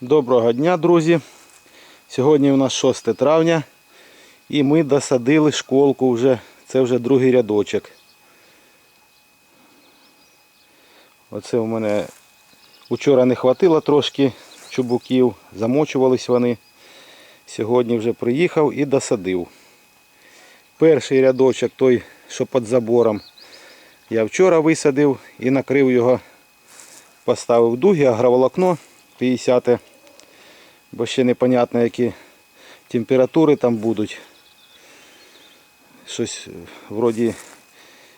Доброго дня, друзі. Сьогодні у нас 6 травня і ми досадили школку вже. Це вже другий рядочок. Оце у мене вчора не хватило трошки чубуків, замочувались вони. Сьогодні вже приїхав і досадив. Перший рядочок, той, що під забором, я вчора висадив і накрив його, поставив дуги, агроволокно 50 бо ще непонятно, які температури там будуть. Щось е, вроді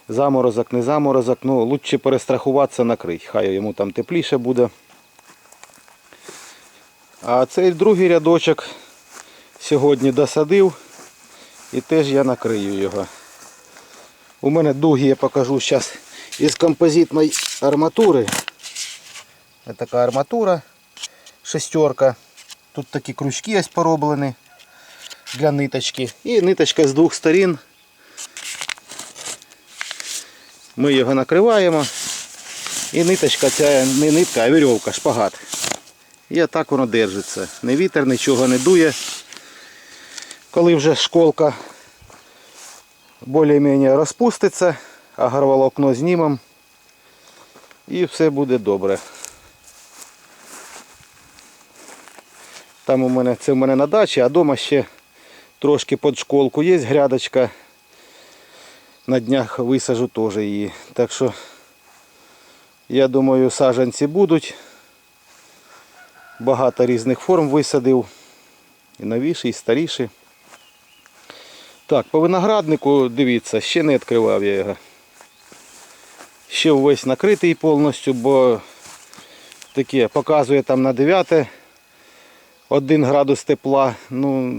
заморозок, не заморозок, ну лучше перестрахуватися накрити. Хай йому там тепліше буде. А цей другий рядочок сьогодні досадив і теж я накрию його. У мене дуги я покажу зараз із композитної арматури. Ось така арматура шестерка. Тут такі крючки ось пороблені для ниточки. І ниточка з двох сторін. Ми його накриваємо. І ниточка ця не нитка, а вірьовка, шпагат. І отак воно держиться. Не вітер, нічого не дує. Коли вже школка більш-менш розпуститься, агроволокно знімемо і все буде добре. Там у мене це в мене на дачі, а вдома ще трошки під школку є грядочка. На днях висажу теж її. Так що я думаю саджанці будуть. Багато різних форм висадив. І новіші, і старіші. Так, по винограднику, дивіться, ще не відкривав я його. Ще увесь накритий повністю, бо таке показує там на 9 1 градус тепла, ну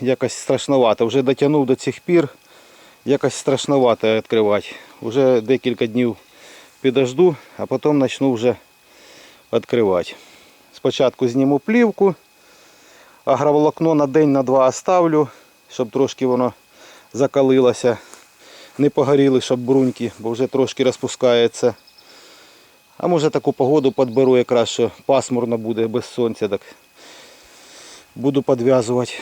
якось страшновато. Вже дотягнув до цих пір, якось страшновато відкривати. Вже декілька днів підожду, а потім почну вже відкривати. Спочатку зніму плівку, агроволокно на день на два оставлю, щоб трошки воно закалилося. Не погоріли, щоб бруньки, бо вже трошки розпускається. А може таку погоду підберу якраз, що пасмурно буде без сонця. так буду підв'язувати.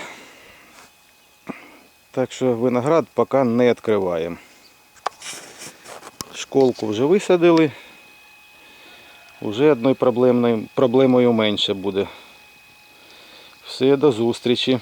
Так що виноград поки не відкриваємо. Школку вже висадили. Уже одною проблемою менше буде. Все, до зустрічі.